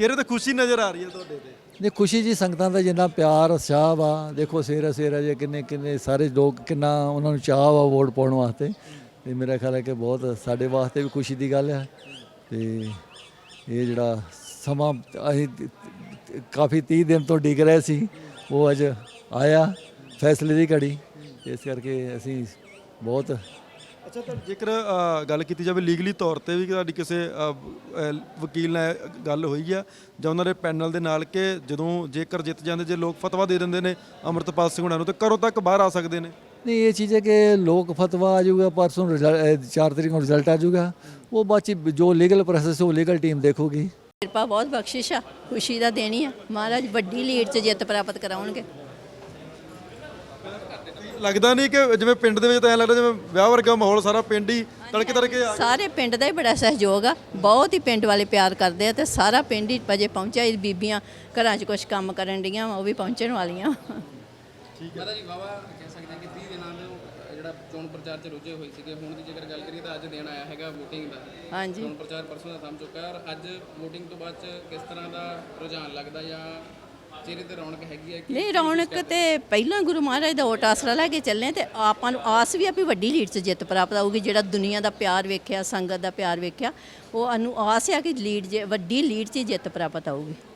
ਚਿਹਰੇ ਤੇ ਖੁਸ਼ੀ ਨਜ਼ਰ ਆ ਰਹੀ ਹੈ ਤੁਹਾਡੇ ਤੇ? ਨੇ ਖੁਸ਼ੀ ਜੀ, ਸੰਗਤਾਂ ਦਾ ਜਿੰਨਾ ਪਿਆਰ, ਉਤਸ਼ਾਹ ਵਾ। ਦੇਖੋ ਸੇਰਾ ਸੇਰਾ ਜੇ ਕਿੰਨੇ ਕਿੰਨੇ ਸਾਰੇ ਲੋਕ ਕਿੰਨਾ ਉਹਨਾਂ ਨੂੰ ਚਾਹ ਵਾ ਵੋਟ ਪਾਉਣ ਵਾਸਤੇ। ਤੇ ਮੇਰਾ ਖਿਆਲ ਹੈ ਕਿ ਬਹੁਤ ਸਾਡੇ ਵਾਸਤੇ ਵੀ ਖੁਸ਼ੀ ਦੀ ਗੱਲ ਹੈ। ਤੇ ਇਹ ਜਿਹੜਾ ਸਮਾਂ ਅਸੀਂ ਕਾਫੀ 30 ਦਿਨ ਤੋਂ ਡਿੱਗ ਰਹੇ ਸੀ, ਉਹ ਅੱਜ ਆਇਆ, ਫੈਸਲੇ ਦੀ ਘੜੀ। ਇਸ ਕਰਕੇ ਅਸੀਂ ਬਹੁਤ ਅੱਛਾ ਤਾਂ ਜੇਕਰ ਅ, ਗੱਲ ਕੀਤੀ ਜਾਵੇ ਲੀਗਲੀ ਤੌਰ ਤੇ ਵੀ ਤੁਹਾਡੀ ਕਿਸੇ ਅ, ਅ, ਵਕੀਲ ਨਾਲ ਗੱਲ ਹੋਈ ਆ ਜਾਂ ਉਹਨਾਂ ਦੇ ਪੈਨਲ ਦੇ ਨਾਲ ਕਿ ਜਦੋਂ ਜੇਕਰ ਜਿੱਤ ਜਾਂਦੇ ਜੇ ਲੋਕ ਫਤਵਾ ਦੇ ਦਿੰਦੇ ਨੇ ਅਮਰਤਪਾਲ ਸਿੰਘ ਹੁਣਾਂ ਨੂੰ ਤੇ ਘਰੋਂ ਤੱਕ ਬਾਹਰ ਆ ਸਕਦੇ ਨੇ? ਨਹੀਂ ਇਹ ਚੀਜ਼ ਹੈ ਕਿ ਲੋਕ ਫਤਵਾ ਆ ਜਾਊਗਾ ਪਰਸੋਂ ਰਿਜ਼ਲਟ 4 ਤਰੀਕ ਨੂੰ ਰਿਜ਼ਲਟ ਆ ਜਾਊਗਾ। ਉਹ ਬਾਅਦ 'ਚ ਜੋ ਲੀਗਲ ਪ੍ਰੋਸੈਸ ਉਹ ਲੀਗਲ ਟੀਮ ਦੇਖੂਗੀ। ਕਿਰਪਾ ਬਹੁਤ ਬਖਸ਼ਿਸ਼ ਆ ਖੁਸ਼ੀ ਦਾ ਦੇਣੀ ਆ। ਮਹਾਰਾਜ ਵੱਡੀ ਲੀਡ 'ਚ ਜਿੱਤ ਪ੍ਰਾਪਤ ਕਰਾਉਣਗੇ। ਲੱਗਦਾ ਨਹੀਂ ਕਿ ਜਿਵੇਂ ਪਿੰਡ ਦੇ ਵਿੱਚ ਤਾਂ ਐ ਲੱਗਦਾ ਜਿਵੇਂ ਵਿਆਹ ਵਰਗਾ ਮਾਹੌਲ ਸਾਰਾ ਪਿੰਡ ਹੀ ਤੜਕੇ ਤੜਕੇ ਆ ਸਾਰੇ ਪਿੰਡ ਦਾ ਹੀ ਬੜਾ ਸਹਿਯੋਗ ਆ। ਬਹੁਤ ਹੀ ਪਿੰਡ ਵਾਲੇ ਪਿਆਰ ਕਰਦੇ ਆ ਤੇ ਸਾਰਾ ਪਿੰਡ ਹੀ ਵਜੇ ਪਹੁੰਚਿਆ। ਇਹ ਬੀਬੀਆਂ ਘਰਾਂ 'ਚ ਕੁਝ ਕੰਮ ਕਰਨ ਡੀਆਂ ਉਹ ਵੀ ਪਹੁੰਚਣ ਵਾਲੀਆਂ। ਮਾਤਾ ਜੀ ਵਾਵਾ ਕਹਿ ਸਕਦੇ ਹਾਂ ਕਿ 30 ਦਿਨਾਂ ਤੋਂ ਜਿਹੜਾ ਚੋਣ ਪ੍ਰਚਾਰ 'ਚ ਰੁੱਝੇ ਹੋਏ ਸੀਗੇ ਹੁਣ ਦੀ ਜੇਕਰ ਗੱਲ ਕਰੀਏ ਤਾਂ ਅੱਜ ਦਿਨ ਆਇਆ ਹੈਗਾ VOTING ਦਾ। ਹਾਂਜੀ। ਚੋਣ ਪ੍ਰਚਾਰ ਪਰਸੋਂ ਦਾ ਥੰਮ ਚੁੱਕਾ ਹੈ ਔਰ ਅੱਜ VOTING ਤੋਂ ਬਾਅਦ 'ਚ ਕਿਸ ਤਰ੍ਹਾਂ ਦਾ ਰੁਝਾਨ ਲੱਗਦਾ ਜਾਂ ਚਿਹਰੇ ਤੇ ਰੌਣਕ ਹੈਗੀ ਹੈ ਕਿ ਨਹੀਂ, ਰੌਣਕ ਤੇ ਪਹਿਲਾਂ ਗੁਰੂ ਮਹਾਰਾਜ ਦਾ ਓਟ ਆਸਰਾ ਲੈ ਕੇ ਚੱਲੇ ਤੇ ਆਪਾਂ ਨੂੰ ਆਸ ਵੀ ਆ ਵੀ ਵੱਡੀ ਲੀਡ 'ਚ ਜਿੱਤ ਪ੍ਰਾਪਤ ਆਊਗੀ, ਜਿਹੜਾ ਦੁਨੀਆ ਦਾ ਪਿਆਰ ਵੇਖਿਆ, ਸੰਗਤ ਦਾ ਪਿਆਰ ਵੇਖਿਆ, ਉਹ ਸਾਨੂੰ ਆਸ ਆ ਕਿ ਲੀਡ ਜੇ ਵੱਡੀ ਲੀਡ 'ਚ ਜਿੱਤ ਪ੍ਰਾਪਤ ਆਊਗੀ।